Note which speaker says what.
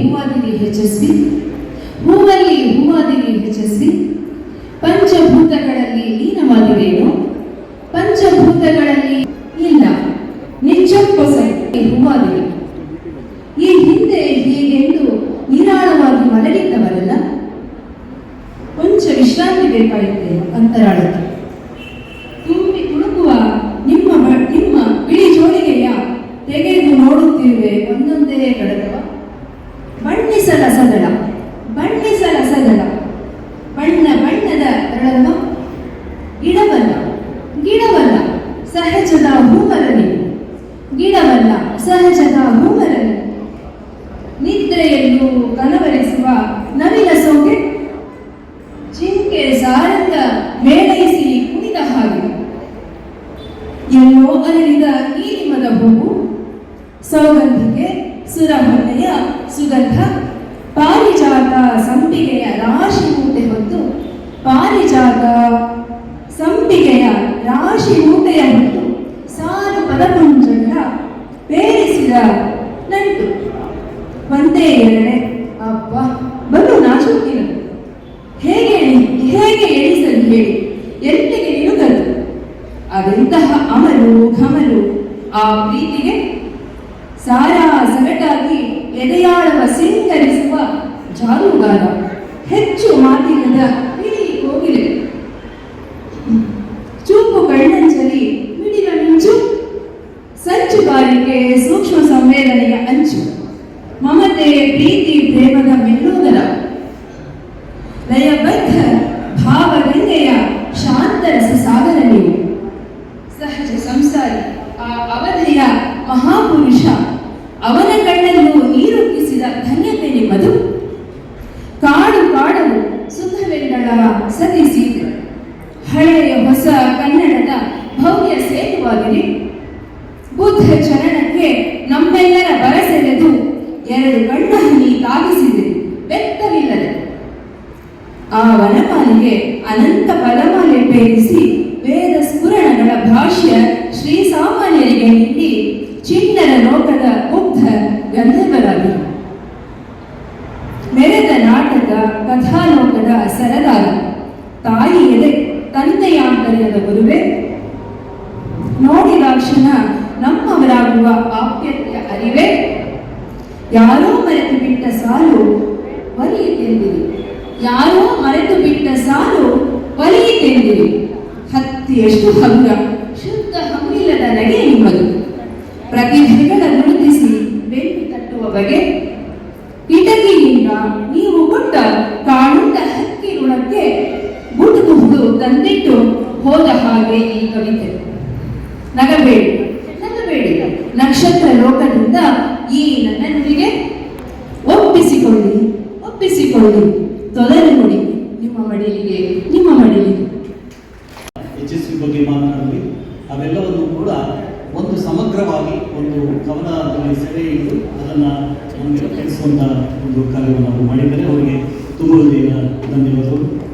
Speaker 1: ಹೂವಾದಿನಿ ಹೆಚ್ಚಿಸಿ ಹೂವಲ್ಲಿ ಹೂವಾದಿನಿ ಹೆಚ್ಚಿಸಿ ಪಂಚಭೂತಗಳಲ್ಲಿ ಲೀನವಾಗಿದೆಯೋ ಪಂಚಭೂತಗಳಲ್ಲಿ ಇಲ್ಲ. ನಿಜಕ್ಕೂ ಸರಿ ಈ ಹಿಂದೆ ಹೀಗೆಂದು ನಿರಾಳವಾಗಿ ಮಲಗಿದ್ದವರಲ್ಲ? ಕೊಂಚ ವಿಶ್ರಾಂತಿ ಬೇಕಾಯಿತು ಅಂತರಾಳಕ್ಕೆ. ಗಿಡವಲ್ಲ ಸಹಜದ ನಿದ್ರೆಯನ್ನು ಕನವರಿಸುವ ನವಿಲ ಸೋಗೆ ಜಿಂಕೆ ಸಾರಂಗ ಮೇಳೈಸಿ ಕುಣಿದ ಹಾಗೆ. ಎಲ್ಲೋ ಅರಳಿದ ನೀಲಿಮದ ಹೂವು, ಸೌಗಂಧಿಕೆ ಸುರಭಯ ಸುಗಂಧ, ಪಾರಿಜಾತ ಸಂಪಿಗೆಯ ರಾಶಿ ಮೂಟೆ ಹೊತ್ತು, ಪಾರಿಜಾತ ಸಂಪಿಗೆಯ ರಾಶಿ ಮೂಟೆಯ ಹೊತ್ತು ಸಾರು ಪದ ಬೇರಿಸಿದ ನಂಟು ಒಂದೇ ಎರಡೆ ಅಪ್ಪ ಬಂದು ನಾಚುತ್ತಿರದು ಹೇಗೆ ಹೇಗೆ ಎಣಿಸಲು ಹೇಳಿ. ಎಲ್ಲಿಗೆ ನಿಲುಗಲು ಅದೆಂತಹ ಅಮಲು, ಘಮಲು, ಆ ಪ್ರೀತಿಗೆ? ಸಾರ ಸಗಟಾಗಿ ಎದೆಯಾಳುವ ಸಿಂಗರಿಸುವ ಜಾರುಗಾರ ಹೆಚ್ಚು ಮಾತಿಲ್ಲದ ಸಂಚುಗಾರಿಕೆ ಸೂಕ್ಷ್ಮ ಸಂವೇದನೆಯ ಅಂಚು. ಮಮತೆ, ಪ್ರೀತಿ, ಪ್ರೇಮದ ಮೆಲ್ಲೋದರ ಲಯಬದ್ಧ, ಭಾವಗಂಗೆಯ ಶಾಂತರಸ ಸಾಗರ ನೀವು ಸಹಜ ಸಂಸಾರಿ, ಆ ಅವಧಿಯ ಮಹಾಪುರುಷ, ಅವನ ಕಣ್ಣನ್ನು ನೀರುಕ್ಕಿಸಿದ ಧನ್ಯತೆ ನಿಮ್ಮದು ಕಾಡು ಕಾಡಲು ಸುಖವೆಂದಳ ಸತಿ ಸೀತೆ. ಹಳೆಯ ಹೊಸ ಕನ್ನಡದ ಭವ್ಯ ಸೇತುವಾಗಿರಿ. ಬುದ್ಧ ಚರಣಕ್ಕೆ ನಮ್ಮೆಲ್ಲರ ಬರಸೆಳೆದು ಎರಡು ಕಣ್ಣಲ್ಲಿ ತಾಗಿಸಿದೆ ಬೆತ್ತವಿಲ್ಲದೆ ಆ ವನಮಾಲಿಗೆ ಅನಂತ ಪದಮಾಲೆ ಪೇರಿಸಿ ವೇದ ಸ್ಫುರಣಗಳ ಭಾಷ್ಯ ಶ್ರೀ ಸಾಮಾನ್ಯರಿಗೆ ನೀಡಿ ಚಿಣ್ಣರ ಲೋಕದ ಮುಗ್ಧ ಗಂಧರ್ವರಾಗಿ. ಮೆರೆದ ನಾಟಕ ಕಥಾಲೋಕದ ಸರದಾರ ತಾಯಿ ಎದೆ, ತಂದೆಯಾಂತರ್ಯದ ಗುರುವೆ ನೋಡಿದಾಕ್ಷಣ ನಮ್ಮವರಾಗುವ ಆಪ್ಯತೆಯ ಅರಿವೆ? ಯಾರೋ ಮರೆತು ಬಿಟ್ಟ ಸಾಲು ಒಲಿಯಿತೆಂದಿರಿ ಯಾರೋ ಮರೆತು ಬಿಟ್ಟ ಸಾಲು ಒಲಿಯಿತೆಂದಿರಿ ಹತ್ತಿಯಷ್ಟು ಹಂಗ ಶುದ್ಧ ಹಂಗಿಲ್ಲದ ನಗೆ ನಿಮ್ಮದು. ಪ್ರತಿಭೆಗಳ ಗುರುತಿಸಿ ಬೆಂಕಿ ತಟ್ಟುವ ಬಗೆ. ಕಿಟಕಿಯಿಂದ ನೀವು ಕೊಟ್ಟ ಕಾಣುಂಡ ಹಕ್ಕಿ ಋಣಕ್ಕೆ ಗುಡುಗುಹುದು ತಂದಿಟ್ಟು ಹೋದ ಹಾಗೆ ಈ ಕವಿತೆ. ನಗಬೇಡಿ ನಗಬೇಡಿ ನಕ್ಷತ್ರ ಲೋಕದಿಂದ ಈ ನನ್ನ ಒಪ್ಪಿಸಿಕೊಳ್ಳಿ. ಒಪ್ಪಿಸಿಕೊಳ್ಳಿ. ನುಡಿ. ನಿಮ್ಮ ಮಡಿಲಿಗೆ ನಿಮ್ಮ ಮಡಿಲಿಗೆ.
Speaker 2: ಯಶಸ್ವಿ ಬಗ್ಗೆ ಮಾತನಾಡಲಿ ಅವೆಲ್ಲವನ್ನು ಕೂಡ ಒಂದು ಸಮಗ್ರವಾಗಿ ಒಂದು ಗಮನದಲ್ಲಿ ಸೆರೆ ಹಿಡಿದು ಅದನ್ನು ನಮಗೆ ಒಂದು ಕಾರ್ಯವನ್ನು ಮಾಡಿದರೆ ಅವರಿಗೆ ತುಂಬ ಧನ್ಯವಾದಗಳು.